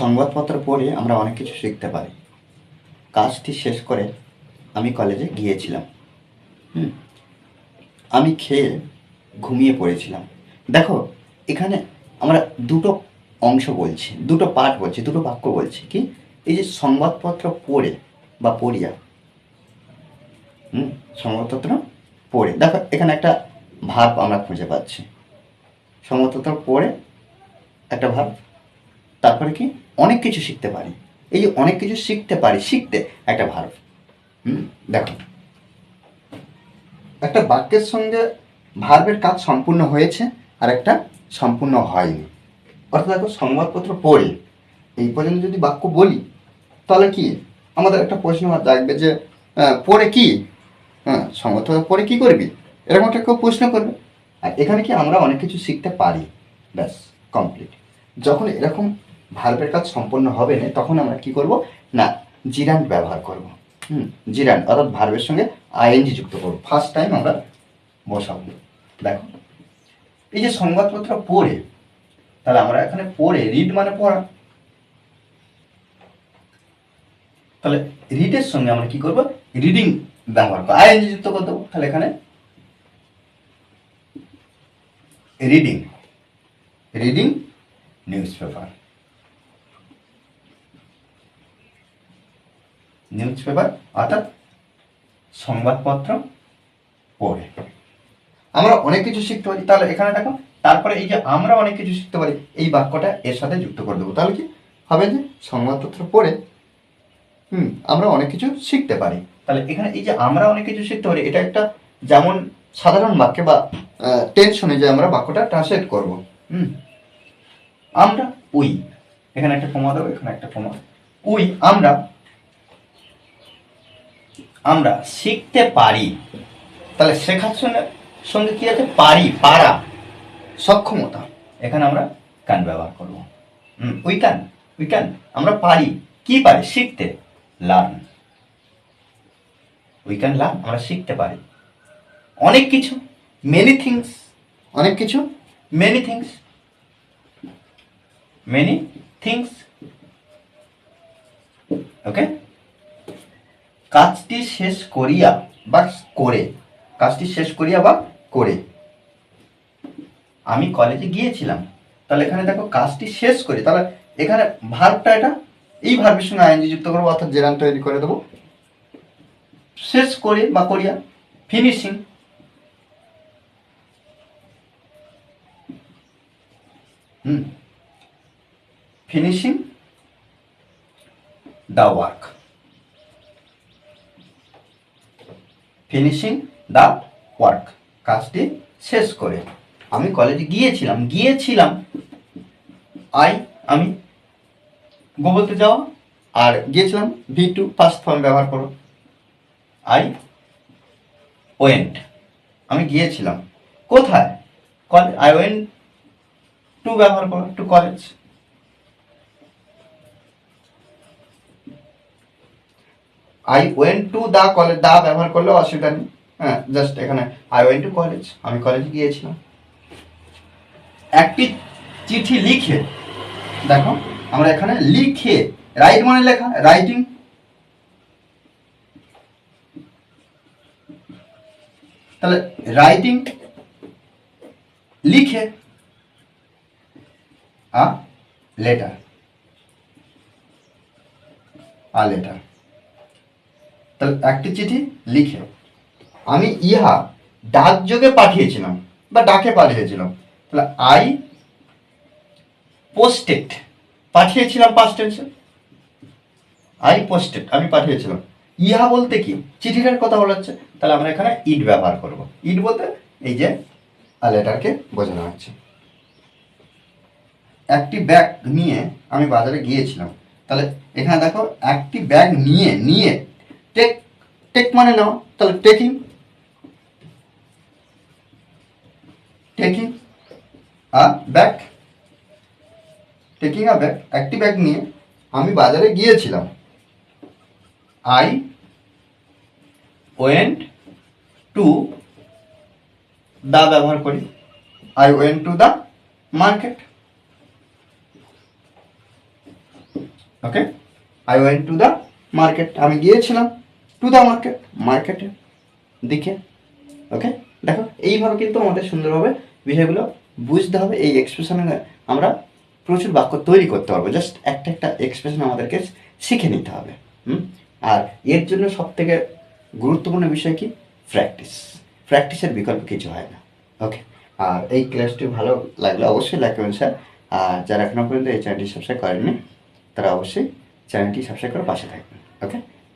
সংবাদপত্র পড়ে আমরা অনেক কিছু শিখতে পারি। কাজটি শেষ করে আমি কলেজে গিয়েছিলাম। হুম। আমি খেয়ে ঘুমিয়ে পড়েছিলাম। দেখো, এখানে আমরা দুটো অংশ বলছি, দুটো পার্ট বলছি, দুটো বাক্য বলছি। কি? এই যে সংবাদপত্র পড়ে বা পড়িয়া। হুম? সংবাদপত্র পড়ে। দেখো, এখানে একটা ভাব আমরা খুঁজে পাচ্ছি। সংবাদপত্র পড়ে একটা ভাব তারপরে কি? অনেক কিছু শিখতে পারি। এই যে অনেক কিছু শিখতে পারি, শিখতে একটা ভাব হুম? দেখো। একটা বাক্যের সঙ্গে ভার্বের কাজ সম্পূর্ণ হয়েছে আর একটা সম্পূর্ণ হয়নি। অর্থাৎ দেখো, সংবাদপত্র পড়ে। এই পর্যন্ত যদি বাক্য বলি, তাহলে কি? আমাদের একটা প্রশ্ন থাকবে যে পড়ে কি? হ্যাঁ সংবাদপত্র পড়ে কি করবি? এরকম একটা কেউ প্রশ্ন করবে। আর এখানে কি আমরা অনেক কিছু শিখতে পারি? ব্যাস কমপ্লিট যখন এরকম ভার্বের কাজ সম্পন্ন হবে না, তখন আমরা কি করব? না জিরান্ড ব্যবহার করব। হুম জিরান্ড অর্থাৎ ভার্বের সঙ্গে আইএনজি যুক্ত করব। ফার্স্ট টাইম আমরা বসাবো। দেখো, এই যে সংবাদপত্র পড়ে, তাহলে আমরা এখানে পড়ে রিড মানে পড়া। তাহলে রিডের সঙ্গে আমরা কি করব? রিডিং ব্যবহার করব। আইএনজি যুক্ত করে দেবো। তাহলে এখানে reading reading newspaper newspaper, অর্থাৎ সংবাদপত্র পড়ে। আমরা অনেক কিছু শিখতে পারি, তাহলে এখানে দেখো, তারপরে এই যে আমরা অনেক কিছু শিখতে পারি, এই বাক্যটা এর সাথে যুক্ত করে দেবো। তাহলে কি হবে যে সংবাদপত্র পড়ে, হুম, আমরা অনেক কিছু শিখতে পারি। তাহলে এখানে এই যে আমরা অনেক কিছু শিখতে পারি, এটা একটা যেমন সাধারণ বাক্যে বা টেনশনে যে আমরা বাক্যটা ট্রান্সলেট করব, হুম। আমরা উই, এখানে একটা কমা দেবো, এখানে একটা কমা উই, আমরা আমরা শিখতে পারি। তাহলে শেখার সঙ্গে সঙ্গে কি আছে? পারি, পারা, সক্ষমতা। এখানে আমরা কান ব্যবহার করব। উই ক্যান উই ক্যান আমরা পারি। কি পারি? শিখতে। লার্ন উই ক্যান লার্ন আমরা শিখতে পারি। অনেক কিছু মেনি থিংস অনেক কিছু many things many things okay কাজটি শেষ করিয়া বা করে। কাজটি শেষ করিয়া বা করে। আমি কলেজে গিয়েছিলাম। তাহলে এখানে দেখো কাজটি শেষ করি। তাহলে এখানে ভার্বটা এটা? এই ভার্বের সঙ্গে আইনজি যুক্ত করব, অর্থাৎ জেরান তৈরি করে দেবো। শেষ করে বা করিয়া finishing hmm. Finishing the work finishing the work কাজটি শেষ করে। আমি কলেজে গিয়েছিলাম। গিয়েছিলাম। আই আমি গুগলতে যাওয়া আর গিয়েছিলাম ভি টু ফার্স্ট ফর্ম ব্যবহার করো। আই ওয়েন্ট আমি গিয়েছিলাম। কোথায়? কলেজ আই ওয়েন্ট টু ব্যবহার করো to college I went to the college the ব্যবহার করলেও অসুবিধা নেই। হ্যাঁ জাস্ট এখানে আই ওয়েন্ট টু কলেজ আমি কলেজে গিয়েছিলাম। একটি চিঠি লিখে, দেখো, আমরা এখানে লিখে রাইট মানে লেখা রাইটিং তাহলে রাইটিং লিখে, আ লেটার আ লেটার একটি চিঠি লিখে। আমি ইহা ডাকযোগে পাঠিয়েছিলাম বা ডাকে পাঠিয়েছিলাম। তাহলে আই পোস্টেড পাঠিয়েছিলাম পাস্ট টেন্সে আই পোস্টেড আমি পাঠিয়েছিলাম। ইহা বলতে কি? চিঠিটার কথা বলা হচ্ছে। তাহলে আমরা এখানে ইট ব্যবহার করব। ইট বলতে এই যে লেটারকে বোঝানো হচ্ছে। একটি ব্যাগ নিয়ে আমি বাজারে গিয়েছিলাম। তাহলে এখানে দেখো, একটি ব্যাগ নিয়ে নিয়ে টেক টেক মানে নাও তাহলে taking taking bag taking a bag একটি ব্যাগ নিয়ে আমি বাজারে গিয়েছিলাম। আই ওয়েন্ট টু দা ব্যবহার করি। I went to the market okay I went to the market আমি গিয়েছিলাম। টু দ্য মার্কেট মার্কেটে দিকে ওকে দেখো, এইভাবে কিন্তু আমাদের সুন্দরভাবে বিষয়গুলো বুঝতে হবে, এই এক্সপ্রেশনে আমরা প্রচুর বাক্য তৈরি করতে পারব। জাস্ট একটা একটা এক্সপ্রেশন আমাদেরকে শিখে নিতে হবে, হুম? আর এর জন্য সব থেকে গুরুত্বপূর্ণ বিষয় কি? প্র্যাকটিস প্র্যাকটিসের বিকল্প কিছু হয় না ওকে আর এই ক্লাসটি ভালো লাগলে অবশ্যই লাইক স্যার আর যারা এখনও পর্যন্ত এই চ্যানেলটি সাবস্ক্রাইব করেননি, তারা অবশ্যই চ্যানেলটি সাবস্ক্রাইব করে পাশে থাকবেন ওকে